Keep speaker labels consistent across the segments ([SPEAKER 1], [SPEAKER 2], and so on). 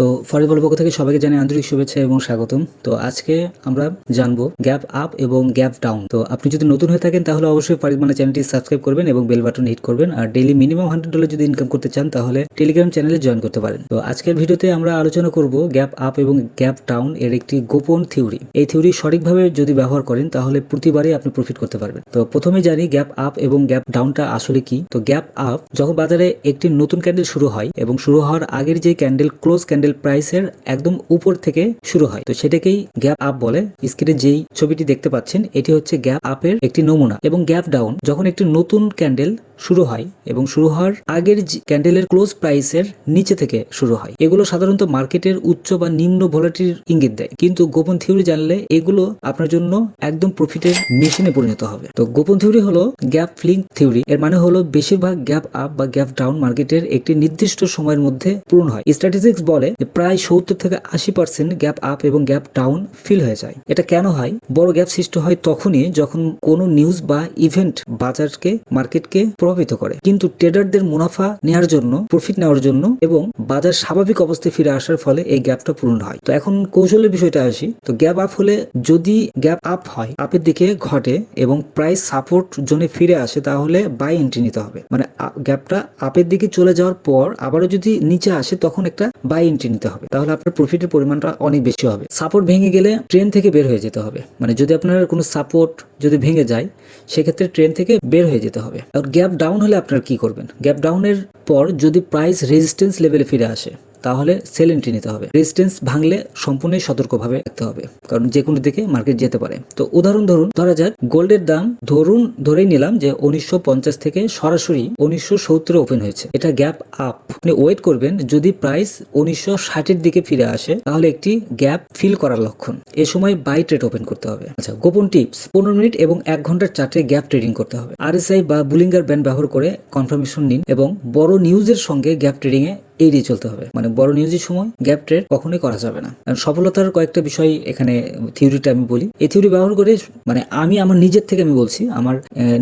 [SPEAKER 1] তো ফরেবল পক্ষ থেকে সবাইকে জানাই আন্তরিক শুভেচ্ছা এবং স্বাগতম। তো আজকে আমরা জানব গ্যাপ আপ এবং গ্যাপ ডাউন। তো আপনি যদি নতুন হয়ে থাকেন তাহলে অবশ্যই মানে চ্যানেলটি সাবস্ক্রাইব করবেন এবং বেল বাটন হিট করবেন। আর ডেইলি মিনিমাম হান্ড্রেড ডলার যদি ইনকাম করতে চান তাহলে টেলিগ্রাম চ্যানেলে জয়েন করতে পারেন। তো আজকের ভিডিওতে আমরা আলোচনা করব গ্যাপ আপ এবং গ্যাপ ডাউন এর একটি গোপন থিওরি। এই থিওরি সঠিকভাবে যদি ব্যবহার করেন তাহলে প্রতিবারই আপনি প্রফিট করতে পারবেন। তো প্রথমে জানি গ্যাপ আপ এবং গ্যাপ ডাউনটা আসলে কি? তো গ্যাপ আপ যখন বাজারে একটি নতুন ক্যান্ডেল শুরু হয় এবং শুরু হওয়ার আগের যে ক্যান্ডেল ক্লোজ ক্যান্ডেল প্রাইসের একদম উপর থেকে শুরু হয়। তো সেটাকেই গ্যাপ আপ বলে। স্ক্রিনে যেই ছবিটি দেখতে পাচ্ছেন, এটি হচ্ছে গ্যাপ আপের একটি নমুনা এবং গ্যাপ ডাউন যখন একটি নতুন ক্যান্ডেল শুরু হয় এবং শুরু হওয়ার আগের ক্যান্ডেলের ক্লোজ প্রাইসের নিচে থেকে শুরু হয়। এগুলো সাধারণত মার্কেটের উচ্চ বা নিম্ন ভোলাটির ইঙ্গিত দেয়। কিন্তু গোপন থিওরি জানলে এগুলো আপনার জন্য একদম প্রফিটের মেশিনে পরিণত হবে। তো গোপন থিওরি হলো গ্যাপ ফিলিং থিওরি এর মানে হলো বেশিরভাগ গ্যাপ আপ বা গ্যাপ ডাউন মার্কেটের একটি নির্দিষ্ট সময়ের মধ্যে পূরণ হয়। স্ট্যাটিস্টিক্স বলে যে প্রায় সত্তর থেকে আশি পার্সেন্ট গ্যাপ আপ এবং গ্যাপ ডাউন ফিল হয়ে যায়। এটা কেন হয়? বড় গ্যাপ সৃষ্টি হয় তখনই যখন কোনো নিউজ বা ইভেন্ট বাজারকে মার্কেটকে প্রভাবিত করে। কিন্তু ট্রেডারদের মুনাফা নেওয়ার জন্য প্রফিট নেওয়ার জন্য এবং বাজার স্বাভাবিক অবস্থায় ফিরে আসার ফলে এই গ্যাপটা পূরণ হয়। তো এখন কৌশলের বিষয়টা আসি। তো গ্যাপ আপ হলে যদি গ্যাপ আপ হয় আপের দিকে ঘটে এবং প্রাইস সাপোর্ট জোনে ফিরে আসে, তাহলে বাই এন্ট্রি নিতে হবে। মানে গ্যাপটা আপের দিকে চলে যাওয়ার পর আবারও যদি নিচে আসে, তখন একটা বাই এন্ট্রি নিতে হবে। তাহলে আপনার প্রফিটের পরিমাণটা অনেক বেশি হবে। সাপোর্ট ভেঙে গেলে ট্রেন থেকে বের হয়ে যেতে হবে। মানে যদি আপনার কোনো সাপোর্ট যদি ভেঙে যায়, সেক্ষেত্রে ট্রেন থেকে বের হয়ে যেতে হবে। আর গ্যাপ ডাউন হলে আপনার কি করবেন? গ্যাপ ডাউনের পর যদি প্রাইস রেজিস্ট্যান্স লেভেলে ফিরে আসে তাহলে সেল এন্ট্রি নিতে হবে। রেজিস্ট্যান্স ভাঙলে সম্পূর্ণই সতর্কভাবে রাখতে হবে, কারণ যে কোনো দিকে মার্কেট যেতে পারে। তো উদাহরণ ধরুন, ধরা যাক গোল্ডের দাম ধরুন, ধরেই নিলাম যে উনিশশো পঞ্চাশ থেকে সরাসরি উনিশশো সত্তরে ওপেন হয়েছে। এটা গ্যাপ আপ আপনি ওয়েট করবেন, যদি প্রাইস উনিশশো ষাটের দিকে ফিরে আসে, তাহলে একটি গ্যাপ ফিল করার লক্ষণ। এ সময় বাই ট্রেড ওপেন করতে হবে। আচ্ছা গোপন টিপস পনেরো মিনিট এবং এক ঘণ্টার চার্টে গ্যাপ ট্রেডিং করতে হবে। আরএসআই বা বুলিঙ্গার ব্যান্ড ব্যবহার করে কনফার্মেশন নিন এবং বড় নিউজের সঙ্গে গ্যাপ ট্রেডিং এ এড়িয়ে চলতে হবে। মানে বড় নিউজের সময় গ্যাপ ট্রেড কখনোই করা যাবে না। কারণ সফলতার কয়েকটা বিষয় এখানে থিওরিটা আমি বলি। এই থিওরি ব্যবহার করে মানে আমি আমার নিজের থেকে আমি বলছি, আমার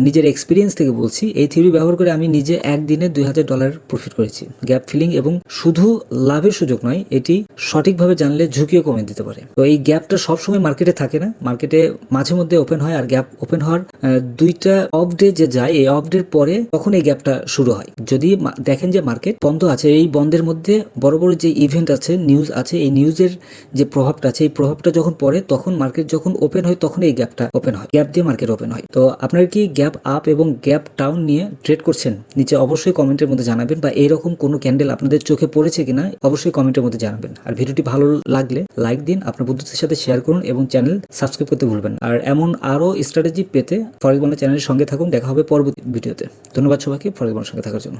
[SPEAKER 1] নিজের এক্সপিরিয়েন্স থেকে বলছি, এই থিওরি ব্যবহার করে আমি নিজে একদিনে দুই হাজার ডলার প্রফিট করেছি। গ্যাপ ফিলিং এবং শুধু লাভের সুযোগ নয়, এটি সঠিকভাবে জানলে ঝুঁকিও কমে দিতে পারে। তো এই গ্যাপটা সবসময় মার্কেটে থাকে না। মার্কেটে মাঝে মধ্যে ওপেন হয় আর গ্যাপ ওপেন হওয়ার দুইটা অফ ডে যে যায়, এই অফ ডের পরে তখন এই গ্যাপটা শুরু হয়। যদি দেখেন যে মার্কেট বন্ধ আছে, এই বন্ধের মধ্যে বড় বড় যে ইভেন্ট আছে নিউজ আছে, এই নিউজের যে প্রভাবটা আছে, এই প্রভাবটা যখন পড়ে, তখন মার্কেট যখন ওপেন হয়, তখন এই গ্যাপটা ওপেন হয়। গ্যাপ দিয়ে মার্কেট ওপেন হয়। তো আপনারা কি গ্যাপ আপ এবং গ্যাপ ডাউন নিয়ে ট্রেড করছেন? নিচে অবশ্যই কমেন্টের মধ্যে জানাবেন বা এরকম কোনো ক্যান্ডেল আপনাদের চোখে পড়েছে কিনা, অবশ্যই কমেন্টের মধ্যে জানাবেন। আর ভিডিওটি ভালো লাগলে লাইক দিন, আপনার বন্ধুদের সাথে শেয়ার করুন এবং চ্যানেল সাবস্ক্রাইব করতে ভুলবেন আর এমন আরও স্ট্র্যাটেজি পেতে ফরেক্স বাংলা চ্যানেলের সঙ্গে থাকুন। দেখা হবে পরবর্তী ভিডিওতে। ধন্যবাদ সবাইকে। ফরেজ বাংলার সঙ্গে থাকার জন্য।